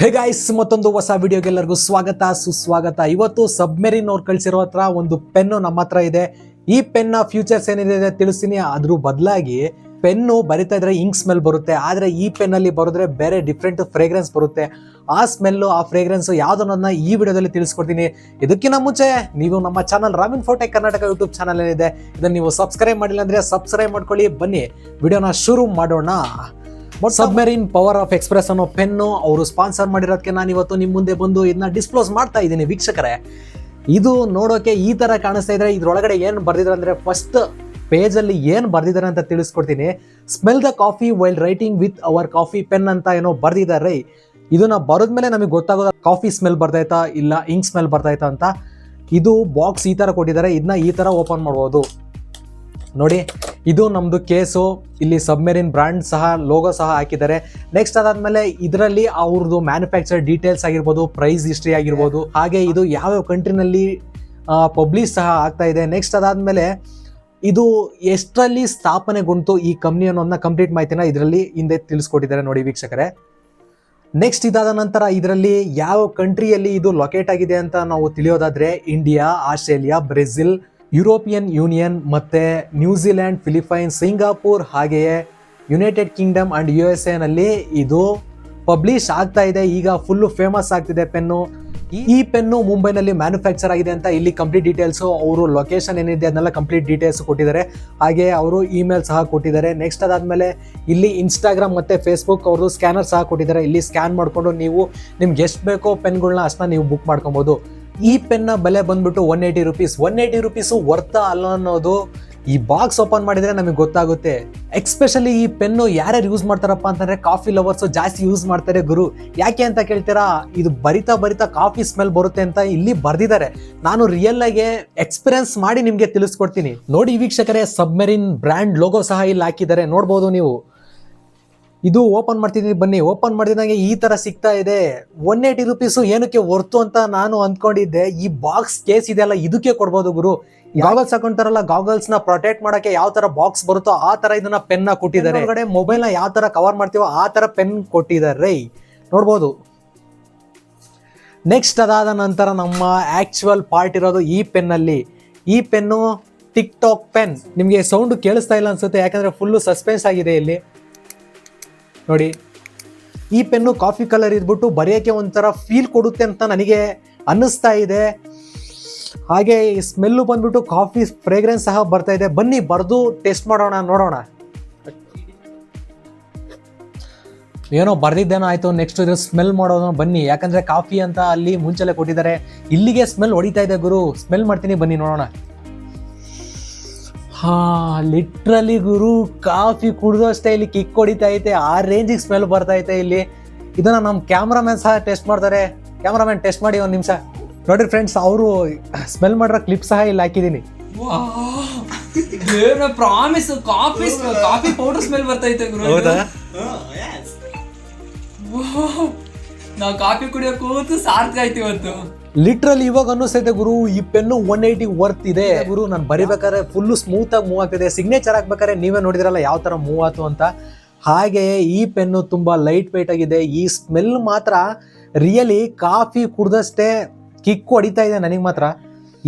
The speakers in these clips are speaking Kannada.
ಹೇ ಗಾಯ್ಸ್ ಮತ್ತೊಂದು ಹೊಸ ವಿಡಿಯೋಗೆ ಎಲ್ಲರಿಗೂ ಸ್ವಾಗತ, ಸುಸ್ವಾಗತ. ಇವತ್ತು ಸಬ್ಮೆರಿನ್ ಅವ್ರು ಕಳಿಸಿರೋ ಹತ್ರ ಒಂದು ಪೆನ್ನು ನಮ್ಮ ಹತ್ರ ಇದೆ. ಈ ಪೆನ್ನ ಫ್ಯೂಚರ್ಸ್ ಏನಿದೆ ಅಂತ ತಿಳಿಸ್ತೀನಿ. ಅದ್ರ ಬದಲಾಗಿ ಪೆನ್ನು ಬರಿತಾ ಇದ್ರೆ ಇಂಕ್ ಸ್ಮೆಲ್ ಬರುತ್ತೆ. ಆದ್ರೆ ಈ ಪೆನ್ನಲ್ಲಿ ಬರೆದ್ರೆ ಬೇರೆ ಡಿಫ್ರೆಂಟ್ ಫ್ರೇಗ್ರೆನ್ಸ್ ಬರುತ್ತೆ. ಆ ಸ್ಮೆಲ್ಲು ಆ ಫ್ರೇಗ್ರೆನ್ಸ್ ಯಾವ್ದನ್ನ ಈ ವಿಡಿಯೋದಲ್ಲಿ ತಿಳಿಸ್ಕೊಡ್ತೀನಿ. ಇದಕ್ಕಿಂತ ಮುಂಚೆ ನೀವು ನಮ್ಮ ಚಾನಲ್ ರಾಮಿನ್ ಫೋಟೆ ಕರ್ನಾಟಕ ಯೂಟ್ಯೂಬ್ ಚಾನಲ್ ಏನಿದೆ ಇದನ್ನ ನೀವು ಸಬ್ಸ್ಕ್ರೈಬ್ ಮಾಡಿಲ್ಲ ಅಂದರೆ ಸಬ್ಸ್ಕ್ರೈಬ್ ಮಾಡ್ಕೊಳ್ಳಿ. ಬನ್ನಿ, ವಿಡಿಯೋನ ಶುರು ಮಾಡೋಣ. ಸಬ್ಮೆರಿನ್ ಪವರ್ ಆಫ್ ಎಕ್ಸ್ಪ್ರೆಸ್ ಅನ್ನೋ ಪೆನ್ನು ಅವರು ಸ್ಪಾನ್ಸರ್ ಮಾಡಿರೋದಕ್ಕೆ ನಾನು ಇವತ್ತು ನಿಮ್ಮ ಮುಂದೆ ಬಂದು ಇದನ್ನ ಡಿಸ್ಕ್ಲೋಸ್ ಮಾಡ್ತಾ ಇದ್ದೀನಿ ವೀಕ್ಷಕರೇ. ಇದು ನೋಡೋಕೆ ಈ ಥರ ಕಾಣಿಸ್ತಾ ಇದ್ರೆ ಇದ್ರೊಳಗಡೆ ಏನು ಬರ್ದಿದ್ರೆ ಅಂದರೆ ಫಸ್ಟ್ ಪೇಜಲ್ಲಿ ಏನು ಬರ್ದಿದ್ದಾರೆ ಅಂತ ತಿಳಿಸ್ಕೊಡ್ತೀನಿ. Smell the coffee while writing with our coffee pen ಅಂತ ಏನೋ ಬರ್ದಿದ್ದಾರೆ. ಇದನ್ನ ಬರೋದ್ಮೇಲೆ ನಮಗೆ ಗೊತ್ತಾಗೋದ ಕಾಫಿ ಸ್ಮೆಲ್ ಬರ್ತಾಯ್ತಾ ಇಲ್ಲ ಇಂಕ್ ಸ್ಮೆಲ್ ಬರ್ತಾಯ್ತಾ ಅಂತ. ಇದು ಬಾಕ್ಸ್ ಈ ಥರ ಕೊಟ್ಟಿದ್ದಾರೆ. ಇದನ್ನ ಈ ಥರ ಓಪನ್ ಮಾಡ್ಬೋದು. ನೋಡಿ. ಇದು ನಮ್ಮದು ಕೇಸು. ಇಲ್ಲಿ ಸಬ್ಮೆರಿನ್ ಬ್ರ್ಯಾಂಡ್ ಸಹ, ಲೋಗೋ ಸಹ ಹಾಕಿದ್ದಾರೆ. ನೆಕ್ಸ್ಟ್ ಅದಾದ್ಮೇಲೆ ಇದರಲ್ಲಿ ಅವ್ರದ್ದು ಮ್ಯಾನುಫ್ಯಾಕ್ಚರ್ ಡೀಟೇಲ್ಸ್ ಆಗಿರ್ಬೋದು, ಪ್ರೈಸ್ ಹಿಸ್ಟ್ರಿ ಆಗಿರ್ಬೋದು, ಹಾಗೆ ಇದು ಯಾವ್ಯಾವ ಕಂಟ್ರಿನಲ್ಲಿ ಪಬ್ಲಿಷ್ ಸಹ ಆಗ್ತಾ ಇದೆ. ನೆಕ್ಸ್ಟ್ ಅದಾದ್ಮೇಲೆ ಇದು ಎಷ್ಟರಲ್ಲಿ ಸ್ಥಾಪನೆಗೊಂಡು ಈ ಕಂಪ್ನಿ ಅನ್ನೋದನ್ನ ಕಂಪ್ಲೀಟ್ ಮಾಹಿತಿನ ಇದರಲ್ಲಿ ಹಿಂದೆ ತಿಳಿಸ್ಕೊಟ್ಟಿದ್ದಾರೆ ನೋಡಿ ವೀಕ್ಷಕರೇ. ನೆಕ್ಸ್ಟ್ ಇದಾದ ನಂತರ ಇದರಲ್ಲಿ ಯಾವ ಕಂಟ್ರಿಯಲ್ಲಿ ಇದು ಲೊಕೇಟ್ ಆಗಿದೆ ಅಂತ ನಾವು ತಿಳಿಯೋದಾದ್ರೆ India, Australia, Brazil European Union ಮತ್ತು ನ್ಯೂಜಿಲ್ಯಾಂಡ್ ಫಿಲಿಪೈನ್ಸ್ ಸಿಂಗಾಪುರ್ ಹಾಗೆಯೇ United Kingdom and U S ಎನಲ್ಲಿ ಇದು ಪಬ್ಲಿಷ್ ಆಗ್ತಾ ಇದೆ. ಈಗ ಫುಲ್ಲು ಫೇಮಸ್ ಆಗ್ತಿದೆ ಪೆನ್ನು. ಈ ಪೆನ್ನು ಮುಂಬೈನಲ್ಲಿ ಮ್ಯಾನುಫ್ಯಾಕ್ಚರ್ ಆಗಿದೆ ಅಂತ ಇಲ್ಲಿ ಕಂಪ್ಲೀಟ್ ಡೀಟೇಲ್ಸು ಅವರು ಲೊಕೇಶನ್ ಏನಿದೆ ಅದನ್ನೆಲ್ಲ ಕಂಪ್ಲೀಟ್ ಡೀಟೇಲ್ಸ್ ಕೊಟ್ಟಿದ್ದಾರೆ. ಹಾಗೆ ಅವರು ಇಮೇಲ್ ಸಹ ಕೊಟ್ಟಿದ್ದಾರೆ. ನೆಕ್ಸ್ಟ್ ಅದಾದಮೇಲೆ ಇಲ್ಲಿ ಇನ್ಸ್ಟಾಗ್ರಾಮ್ ಮತ್ತು ಫೇಸ್ಬುಕ್ ಅವರು ಸ್ಕ್ಯಾನರ್ ಸಹ ಕೊಟ್ಟಿದ್ದಾರೆ. ಇಲ್ಲಿ ಸ್ಕ್ಯಾನ್ ಮಾಡಿಕೊಂಡು ನೀವು ನಿಮ್ಗೆ ಎಷ್ಟು ಬೇಕೋ ಪೆನ್ಗಳನ್ನ ಅಷ್ಟನ್ನ ನೀವು ಬುಕ್ ಮಾಡ್ಕೊಬೋದು. ಈ ಪೆನ್ನ ಬೆಲೆ ಬಂದ್ಬಿಟ್ಟು one eighty rupees one eighty rupees worth ಅಲ್ಲ ಅನ್ನೋದು ಈ ಬಾಕ್ಸ್ ಓಪನ್ ಮಾಡಿದರೆ ನಮಗೆ ಗೊತ್ತಾಗುತ್ತೆ. ಎಕ್ಸ್ಪೆಷಲಿ ಈ ಪೆನ್ನು ಯಾರ್ಯಾರು ಯೂಸ್ ಮಾಡ್ತಾರಪ್ಪ ಅಂತಂದರೆ ಕಾಫಿ ಲವರ್ಸು ಜಾಸ್ತಿ ಯೂಸ್ ಮಾಡ್ತಾರೆ ಗುರು. ಯಾಕೆ ಅಂತ ಕೇಳ್ತೀರಾ? ಇದು ಬರಿತಾ ಬರಿತಾ ಕಾಫಿ ಸ್ಮೆಲ್ ಬರುತ್ತೆ ಅಂತ ಇಲ್ಲಿ ಬರೆದಿದ್ದಾರೆ. ನಾನು ರಿಯಲ್ ಆಗಿ ಎಕ್ಸ್ಪೀರಿಯನ್ಸ್ ಮಾಡಿ ನಿಮಗೆ ತಿಳಿಸ್ಕೊಡ್ತೀನಿ. ನೋಡಿ ವೀಕ್ಷಕರೇ ಸಬ್ಮೆರಿನ್ ಬ್ರ್ಯಾಂಡ್ ಲೋಗೋ ಸಹ ಇಲ್ಲಿ ಹಾಕಿದ್ದಾರೆ. ನೋಡ್ಬೋದು ನೀವು. ಇದು ಓಪನ್ ಮಾಡ್ತಿದ್ದೀನಿ ಬನ್ನಿ. ಓಪನ್ ಮಾಡಿದಂಗೆ ಈ ತರ ಸಿಗ್ತಾ ಇದೆ. ಒನ್ ಏಯ್ಟಿ ರುಪೀಸು ಏನಕ್ಕೆ ವರ್ತು ಅಂತ ನಾನು ಅಂದ್ಕೊಂಡಿದ್ದೆ. ಈ ಬಾಕ್ಸ್ ಕೇಸ್ ಇದೆಯಲ್ಲ ಇದಕ್ಕೆ ಕೊಡ್ಬೋದು ಗುರು. ಗಾಗಲ್ಸ್ ಹಾಕೊಂತಾರಲ್ಲ ಗಾಗಲ್ಸ್ನ ಪ್ರೊಟೆಕ್ಟ್ ಮಾಡಕ್ಕೆ ಯಾವ ತರ ಬಾಕ್ಸ್ ಬರುತ್ತೋ ಆ ತರ ಇದನ್ನ ಪೆನ್ನ ನ ಕೊಟ್ಟಿದ್ದಾರೆ. ಕಡೆ ಮೊಬೈಲ್ನ ಯಾವ ತರ ಕವರ್ ಮಾಡ್ತೀವೋ ಆ ತರ ಪೆನ್ ಕೊಟ್ಟಿದ್ದಾರೆ. ನೋಡ್ಬೋದು. ನೆಕ್ಸ್ಟ್ ಅದಾದ ನಂತರ ನಮ್ಮ ಆಕ್ಚುಯಲ್ ಪಾರ್ಟ್ ಇರೋದು ಈ ಪೆನ್ನಲ್ಲಿ ಈ ಪೆನ್ನು ಟಿಕ್ ಟಾಕ್ ಪೆನ್ ನಿಮಗೆ ಸೌಂಡ್ ಕೇಳಿಸ್ತಾ ಇಲ್ಲ ಅನ್ಸುತ್ತೆ ಯಾಕಂದ್ರೆ ಫುಲ್ಲು ಸಸ್ಪೆನ್ಸ್ ಆಗಿದೆ ಇಲ್ಲಿ. ನೋಡಿ, ಈ ಪೆನ್ನು ಕಾಫಿ ಕಲರ್ ಇದ್ಬಿಟ್ಟು ಬರೆಯೋಕ್ಕೆ ಒಂಥರ ಫೀಲ್ ಕೊಡುತ್ತೆ ಅಂತ ನನಗೆ ಅನ್ನಿಸ್ತಾ ಇದೆ. ಹಾಗೆ ಈ ಸ್ಮೆಲ್ಲು ಬಂದ್ಬಿಟ್ಟು ಕಾಫಿ ಫ್ರೇಗ್ರೆನ್ಸ್ ಸಹ ಬರ್ತಾ ಇದೆ. ಬನ್ನಿ, ಬರೆದು ಟೆಸ್ಟ್ ಮಾಡೋಣ, ನೋಡೋಣ. ಏನೋ ಬರ್ದಿದ್ದೇನೋ ಆಯ್ತು ನೆಕ್ಸ್ಟ್ ಇದ್ರೆ ಸ್ಮೆಲ್ ಮಾಡೋಣ ಬನ್ನಿ. ಯಾಕಂದ್ರೆ ಕಾಫಿ ಅಂತ ಅಲ್ಲಿ ಮುಂಚೆಲೆ ಕೊಟ್ಟಿದ್ದಾರೆ. ಇಲ್ಲಿಗೆ ಸ್ಮೆಲ್ ಹೊಡಿತಾ ಇದೆ ಗುರು. ಸ್ಮೆಲ್ ಮಾಡ್ತೀನಿ, ಬನ್ನಿ, ನೋಡೋಣ. ಹಾ ಲಿಟ್ರಲಿ ಗುರು ಕಾಫಿ ಕುಡ್ದಷ್ಟೇ ಇಲ್ಲಿ ಕಿಕ್ ಹೊಡಿತಾ ಐತೆ ಆ ರೇಂಜಿಗೆ ಸ್ಮೆಲ್ ಬರ್ತಾ ಐತೆ ಇಲ್ಲಿ. ಇದನ್ನ ನಮ್ಮ ಕ್ಯಾಮ್ರಾಮನ್ ಸಹ ಟೆಸ್ಟ್ ಮಾಡ್ತಾರೆ. ಕ್ಯಾಮ್ರಾಮನ್ ಟೆಸ್ಟ್ ಮಾಡಿ ಒಂದು ನಿಮಿಷ. ನೋಡ್ರಿ ಫ್ರೆಂಡ್ಸ್ ಅವರು ಸ್ಮೆಲ್ ಮಾಡಿರೋ ಕ್ಲಿಪ್ ಸಹ ಇಲ್ಲಿ ಹಾಕಿದ್ದೀನಿ promise coffee coffee powder smell ಬರ್ತೈತೆ ಗುರು ಹೌದಾ? ನಾವು ಕಾಫಿ ಕುಡಿಯೋ ಕೂತು ಸಾರ್ಥಕ ಆಯ್ತು ಇವತ್ತು. ಲಿಟ್ರಲಿ ಇವಾಗ ಅನ್ನಿಸ್ತೈತೆ ಗುರು, ಈ ಪೆನ್ನು ಒನ್ ಏಯ್ಟಿ ವರ್ತ್ ಇದೆ. ಗುರು, ನಾನು ಬರಿಬೇಕಾದ್ರೆ ಫುಲ್ಲು ಸ್ಮೂತ್ ಆಗಿ ಮೂವ್ ಆಗ್ತಿದೆ. ಸಿಗ್ನೇಚರ್ ಹಾಕ್ಬೇಕಾದ್ರೆ ನೀವೇ ನೋಡಿದ್ರಲ್ಲ ಯಾವ ತರ ಮೂವ್ ಆಯ್ತು ಅಂತ. ಹಾಗೆ ಈ ಪೆನ್ನು ತುಂಬಾ ಲೈಟ್ ವೆಯ್ಟ್ ಆಗಿದೆ. ಈ ಸ್ಮೆಲ್ ಮಾತ್ರ ರಿಯಲಿ ಕಾಫಿ ಕುಡ್ದಷ್ಟೇ ಕಿಕ್ ಹೊಡಿತಾ ಇದೆ ನನಗೆ ಮಾತ್ರ.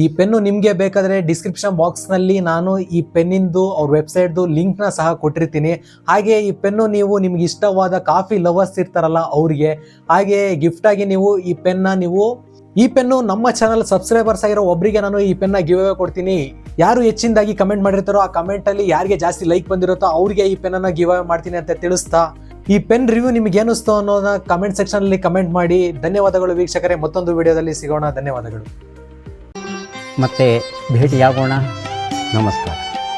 ಈ ಪೆನ್ನು ನಿಮಗೆ ಬೇಕಾದರೆ ಡಿಸ್ಕ್ರಿಪ್ಷನ್ ಬಾಕ್ಸ್ನಲ್ಲಿ ನಾನು ಈ ಪೆನ್ನಿಂದು, ಅವ್ರ ವೆಬ್ಸೈಟ್ದು ಲಿಂಕ್ನ ಸಹ ಕೊಟ್ಟಿರ್ತೀನಿ. ಹಾಗೆ ಈ ಪೆನ್ನು ನೀವು ನಿಮ್ಗೆ ಇಷ್ಟವಾದ ಕಾಫಿ ಲವರ್ಸ್ ಇರ್ತಾರಲ್ಲ ಅವ್ರಿಗೆ. ಹಾಗೆ ಗಿಫ್ಟಾಗಿ ನೀವು ಈ ಪೆನ್ನ ನೀವು ಈ ಪೆನ್ನು ನಮ್ಮ ಚಾನಲ್ ಸಬ್ಸ್ಕ್ರೈಬರ್ಸ್ ಆಗಿರೋ ಒಬ್ಬರಿಗೆ ನಾನು ಈ ಪೆನ್ನ ಗಿವ್ ಅವೇ ಕೊಡ್ತೀನಿ. ಯಾರು ಹೆಚ್ಚಿನದಾಗಿ ಕಮೆಂಟ್ ಮಾಡಿರ್ತಾರೋ ಆ ಕಮೆಂಟ್ ಅಲ್ಲಿ ಯಾರಿಗೆ ಜಾಸ್ತಿ ಲೈಕ್ ಬಂದಿರುತ್ತೋ ಅವ್ರಿಗೆ ಈ ಪೆನ್ನ ಗಿವ್ ಅವೇ ಮಾಡ್ತೀನಿ ಅಂತ ತಿಳಿಸ್ತಾ. ಈ ಪೆನ್ ರಿವ್ಯೂ ನಿಮ್ಗೆ ಏನಿಸ್ತು ಅನ್ನೋದನ್ನ ಕಮೆಂಟ್ ಸೆಕ್ಷನ್ ಅಲ್ಲಿ ಕಮೆಂಟ್ ಮಾಡಿ. ಧನ್ಯವಾದಗಳು ವೀಕ್ಷಕರೇ. ಮತ್ತೊಂದು ವಿಡಿಯೋದಲ್ಲಿ ಸಿಗೋಣ. ಧನ್ಯವಾದಗಳು. ಮತ್ತೆ ಭೇಟಿಯಾಗೋಣ. ನಮಸ್ಕಾರ.